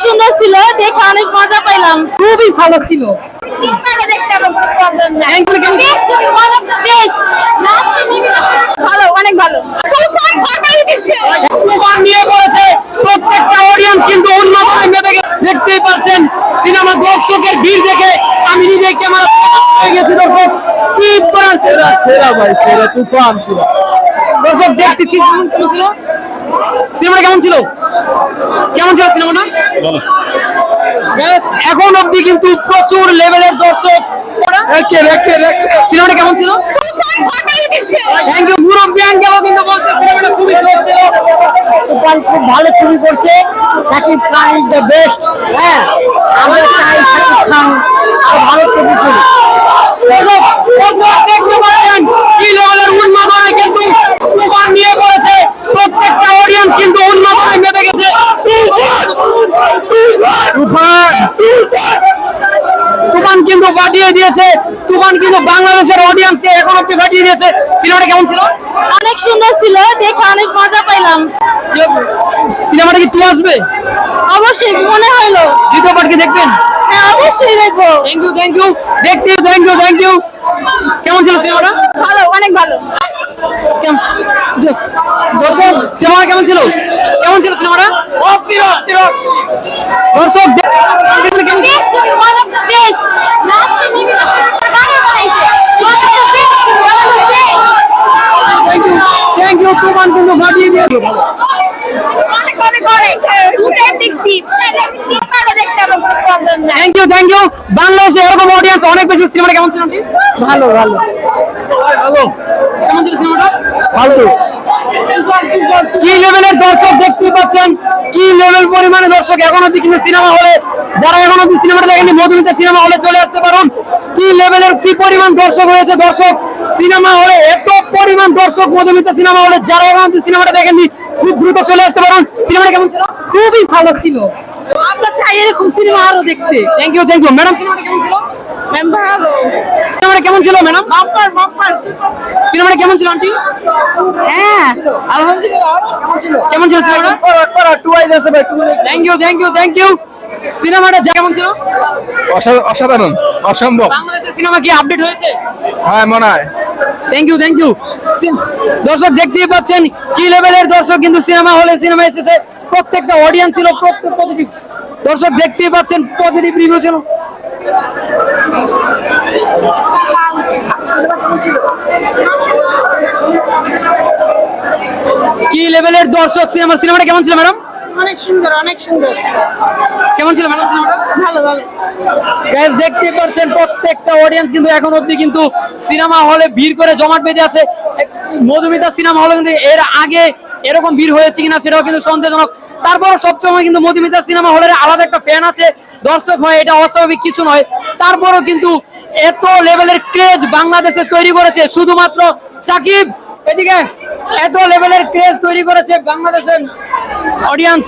সুন্দর ছিল দেখে অনেক মজা পাইলাম। খুবই ভালো ছিল। ভালো অনেক ভালো। প্রত্যেকটা অডিয়েন্স কিন্তু দেখতেই পাচ্ছেন সিনেমা দর্শকের ভিড় দেখে আমি নিজেই ক্যামেরা হয়ে গেছি দর্শক। কি সেরা সেরা ভাই সেরা তুফান দর্শক দেখতে কি ছিল? সিনেমাটা কেমন ছিল? কেমন ছিল সিনেমাটা? এখন অবধি কিন্তু প্রচুর লেভেলের দর্শক সিনেমাটা কেমন ছিল? খুব ভালো ছবি করছে। Shakib Khan is the best. হ্যাঁ আমরা চাই সাকিব খান ভালো ছবি করি দর্শক, দর্শক দেখতে পাচ্ছেন কি লেভেলের উন্মাদনা কিন্তু তুফান নিয়ে পড়েছে প্রত্যেকটা অডিয়েন্স কিন্তু উন্মাদনায় মেতে গেছে তুফান তুফান পাঠিয়ে দিয়েছে। তুফান কিন্তু বাংলাদেশের অডিয়েন্সকে এখন অব্দি পাঠিয়ে দিয়েছে। সিনেমাটা কেমন ছিল? অনেক সুন্দর ছিল দেখে অনেক মজা পাইলাম। সিনেমাটা কি টু আসবে? অবশ্যই মনে হলো দ্বিতীয় পার্ট কি দেখবেন? হ্যাঁ অবশ্যই দেখব। থ্যাংক ইউ থ্যাংক ইউ দেখতে থ্যাংক ইউ থ্যাংক ইউ কেমন ছিল সিনেমাটা? ভালো অনেক ভালো। দর্শক সিনেমা কেমন ছিল? কেমন ছিল সিনেমাটা? অস্থির অস্থির। দর্শক দেখ- কেমন ছিল? থ্যাংক ইউ থ্যাংক ইউ তুমান কিন্তু ভাবিয়ে দিয়েছে থ্যাংক ইউ বাংলাদেশে এরকম অডিয়েন্স অনেক বেশি সিনেমাটা কেমন ছিল ভালো ভালো। ভালো। কেমন ছিল সিনেমাটা ভালো। কি লেভেলের দর্শক দেখতে পাচ্ছেন? কি লেভেল পরিমাণে দর্শক এখন অব্দি কিন্তু সিনেমা হলে যারা এখন অব্দি সিনেমাটা দেখেনি মধুমিতা সিনেমা হলে চলে আসতে পারুন। কি লেভেলের কি পরিমাণ দর্শক হয়েছে দর্শক? সিনেমা হলে এত পরিমাণ দর্শক মধুমিতা সিনেমা হলে যারা এখন অব্দি সিনেমাটা দেখেননি খুব দ্রুত চলে আসতে পারুন। সিনেমাটা কেমন ছিল? খুবই ভালো ছিল। আমরা চাই এরকম সিনেমা আরও দেখতে। Thank you thank you madam সিনেমাটা কেমন ছিল? সিনেমাটা কেমন ছিল ম্যাডাম বাম্পার বাম্পার সিনেমাটা কেমন ছিল আন্টি হ্যাঁ আলহামদুলিল্লাহ কেমন ছিল? সিনেমাটা? Thank you thank you thank you সিনেমাটা কেমন ছিল? অসাধারণ অসম্ভব। বাংলাদেশের সিনেমা কি আপডেট হয়েছে? হ্যাঁ মনে হয় থ্যাংক ইউ থ্যাংক ইউ দর্শক দেখতেই পাচ্ছেন কি লেভেলের দর্শক কিন্তু সিনেমা হলে সিনেমা এসেছে। প্রত্যেকটা অডিয়েন্স ছিল প্রত্যেক পজিটিভ দর্শক দেখতেই পাচ্ছেন পজিটিভ রিভিউ ছিল। কি লেভেলের দর্শক সিনেমা সিনেমাটা কেমন ছিল ম্যাডাম অনেক সুন্দর অনেক সুন্দর। কেমন ছিল ম্যাডাম সিনেমাটা ভালো ভালো। গাইস দেখতে পাচ্ছেন প্রত্যেকটা অডিয়েন্স কিন্তু এখন অবধি কিন্তু সিনেমা হলে ভিড় করে জমাট বেঁধে আছে। মধুমিতা সিনেমা হলে কিন্তু এর আগে এরকম ভিড় হয়েছে কিনা সেটাও কিন্তু সন্দেহজনক। তারপর সবসময় কিন্তু মধুমিতা সিনেমা হলের আলাদা একটা ফ্যান আছে। দর্শক হয়, এটা অস্বাভাবিক কিছু নয়। তারপরও কিন্তু এত লেভেলের ক্রেজ বাংলাদেশে তৈরি করেছে। শুধুমাত্র সাকিব, এদিকে এত লেভেলের ক্রেজ তৈরি করেছে বাংলাদেশের অডিয়েন্স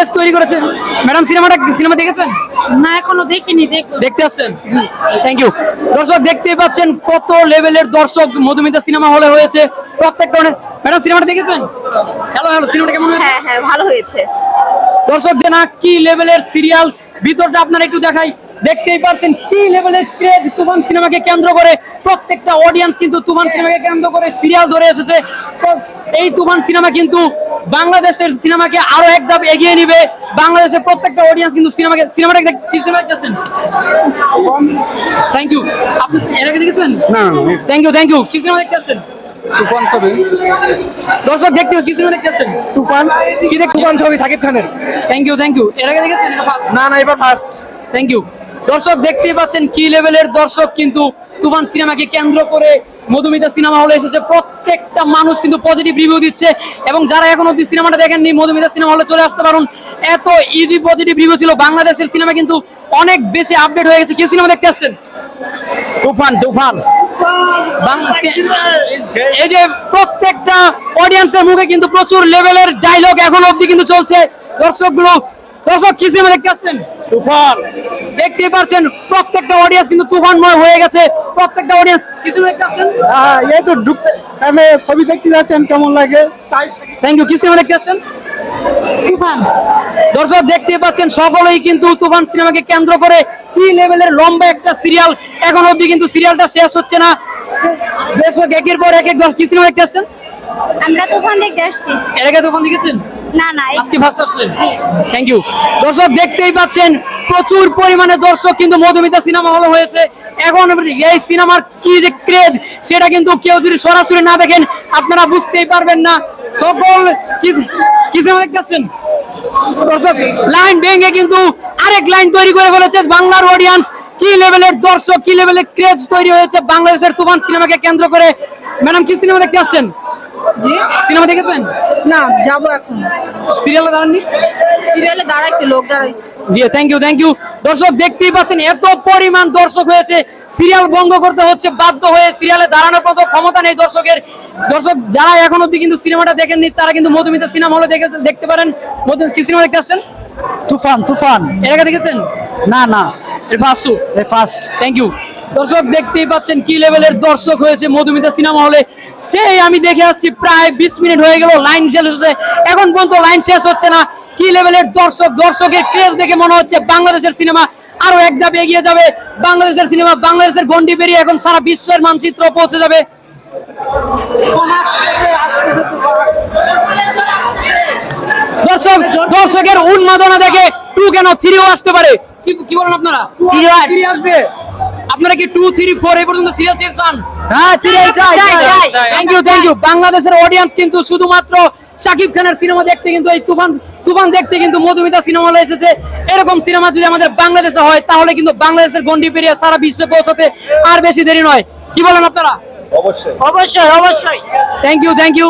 কি তৈরি করেছে ম্যাডাম সিনেমাটা সিনেমা দেখেছেন? না এখনও দেখিনি দেখতে আসছেন? থ্যাংক ইউ দর্শক দেখতেই পাচ্ছেন কত লেভেলের দর্শক মধুমিতা সিনেমা হলে হয়েছে। প্রত্যেকটা ম্যাডাম সিনেমাটা দেখেছেন? হ্যালো হ্যালো সিনেমাটা কেমন হয়েছে? হ্যাঁ হ্যাঁ ভালো হয়েছে। দর্শক দেনা কি লেভেলের সিরিয়াল? ভিতরটা আপনারা একটু দেখাই। দেখতেই পারছেন কি লেভেলের ক্রেজ তুফান সিনেমাকে কেন্দ্র করে। প্রত্যেকটা অডিয়েন্স কিন্তু তুফান সিনেমাকে কেন্দ্র করে সিরিয়াল ধরে এসেছে। এই তুফান সিনেমা কিন্তু বাংলাদেশের সিনেমাকে আরও এক ধাপ এগিয়ে নিবে। বাংলাদেশের প্রত্যেকটা অডিয়েন্স কিন্তু সিনেমাকে সিনেমাটা সিনেমা দেখতেছেন? থ্যাংক ইউ আপনি এর আগে দেখেছেন? না থ্যাংক ইউ থ্যাংক ইউ কি সিনেমা দেখতে আসছেন তুফান ছবি। দর্শক দেখতে কি সিনেমা দেখতে আসছেন তুফান। কি দেখ তুফান ছবি সাকিব খানের। থ্যাংক ইউ থ্যাংক ইউ এর আগে দেখেছেন ফার্স্ট না না এবার ফার্স্ট থ্যাংক ইউ দর্শক দেখতেই পাচ্ছেন কি লেভেলের দর্শক কিন্তু তুফান সিনেমাকে কেন্দ্র করে মধুমিতা সিনেমা হলে এসেছে। প্রত্যেকটা মানুষ কিন্তু পজিটিভ রিভিউ দিচ্ছে এবং যারা এখন অব্দি সিনেমাটা দেখেননি মধুমিতা সিনেমা হলে চলে আসতে পারুন। এত ইজি পজিটিভ রিভিউ ছিল। বাংলাদেশের সিনেমা কিন্তু অনেক বেশি আপডেট হয়ে গেছে। কি সিনেমা দেখতে আসছেন? তুফান তুফান। এই যে প্রত্যেকটা অডিয়েন্সের মুখে কিন্তু প্রচুর লেভেলের ডায়লগ এখন অব্দি কিন্তু চলছে। দর্শকগুলো দর্শক কি সিনেমা দেখতে আসছেন? তুফান। দেখতে পাচ্ছেন প্রত্যেকটা অডিয়েন্স কিন্তু তুফানময় হয়ে গেছে। প্রত্যেকটা অডিয়েন্স কিছু দেখতে হ্যাঁ এই তো ঢুকতে আমি ছবি দেখতে যাচ্ছেন কেমন লাগে? থ্যাংক ইউ কি সিনেমা দেখতে আসছেন তুফান। দর্শক দেখতে পাচ্ছেন সকলেই কিন্তু তুফান সিনেমাকে কেন্দ্র করে কি লেভেলের লম্বা একটা সিরিয়াল এখন অবধি কিন্তু সিরিয়ালটা শেষ হচ্ছে না। দর্শক একের পর এক এক দশ কি সিনেমা দেখতে আসছেন আমরা তুফান দেখতে আসছি। এর আগে তুফান দেখেছেন? না না আজকে ফার্স্ট আসলেন? থ্যাংক ইউ দর্শক দেখতেই পাচ্ছেন প্রচুর পরিমাণে দর্শক কিন্তু মধুমিতা সিনেমা হল হয়েছে। এখন এই সিনেমার কি যে ক্রেজ সেটা কিন্তু কেউ যদি সরাসরি না দেখেন আপনারা বুঝতেই পারবেন না। সকল কি কি সিনেমা দেখতেছেন? দর্শক লাইন ভেঙে কিন্তু আরেক লাইন তৈরি করে ফেলেছে বাংলার অডিয়েন্স কি লেভেলের দর্শক কি লেভেলের ক্রেজ তৈরি হয়েছে বাংলাদেশের তুফান সিনেমাকে কেন্দ্র করে? ম্যাডাম কি সিনেমা দেখতে আসছেন? সিনেমা দেখেছেন? না যাব এখন। সিরিয়ালে দাঁড়াননি? সিরিয়ালে দাঁড়াইছে লোক দাঁড়াইছে। জি থ্যাংক ইউ থ্যাংক ইউ দর্শক দেখতেই পাচ্ছেন এত পরিমাণ দর্শক হয়েছে। সিরিয়াল বন্ধ করতে হচ্ছে বাধ্য হয়ে সিরিয়ালে দাঁড়ানোর মতো ক্ষমতা নেই দর্শকের। দর্শক যারা এখন অব্দি কিন্তু সিনেমাটা দেখেননি তারা কিন্তু মধুমিতা সিনেমা হলে দেখে দেখতে পারেন। মধু কি সিনেমা দেখতে আসছেন? তুফান তুফান। এর আগে দেখেছেন? না না। এর ফার্স্ট এই ফার্স্ট থ্যাংক ইউ দর্শক দেখতেই পাচ্ছেন কি লেভেলের দর্শক হয়েছে মধুমিতা সিনেমা হলে। সেই আমি দেখে আসছি প্রায় বিশ মিনিট হয়ে গেল লাইন শেষ হচ্ছে। এখন পর্যন্ত লাইন শেষ হচ্ছে না। কি লেভেলের দর্শক দর্শকের ক্রেজ দেখে মনে হচ্ছে বাংলাদেশের সিনেমা আরও এক ধাপ এগিয়ে যাবে। বাংলাদেশের সিনেমা বাংলাদেশের গন্ডি পেরিয়ে এখন সারা বিশ্বের মানচিত্র পৌঁছে যাবে। দর্শক দর্শকের উন্মাদনা দেখে টু কেন থ্রিও আসতে পারে? কি কি বলেন আপনারা? ফিরে আসবে। আপনারা কি টু থ্রি ফোর এই পর্যন্ত সিরিয়াল চেঞ্জ চান? হ্যাঁ সিরিয়াল চাই চাই থ্যাংক ইউ থ্যাংক ইউ বাংলাদেশের অডিয়েন্স কিন্তু শুধুমাত্র শাকিব খানের সিনেমা দেখতে কিন্তু এই তুফান তুফান দেখতে কিন্তু মধুমিতা সিনেমা হলে এসেছে। এরকম সিনেমা যদি আমাদের বাংলাদেশে হয় তাহলে কিন্তু বাংলাদেশের গন্ডি পেরিয়ে সারা বিশ্বে পৌঁছাতে আর বেশি দেরি নয়। কি বলেন আপনারা? অবশ্যই। অবশ্যই অবশ্যই। Thank you thank you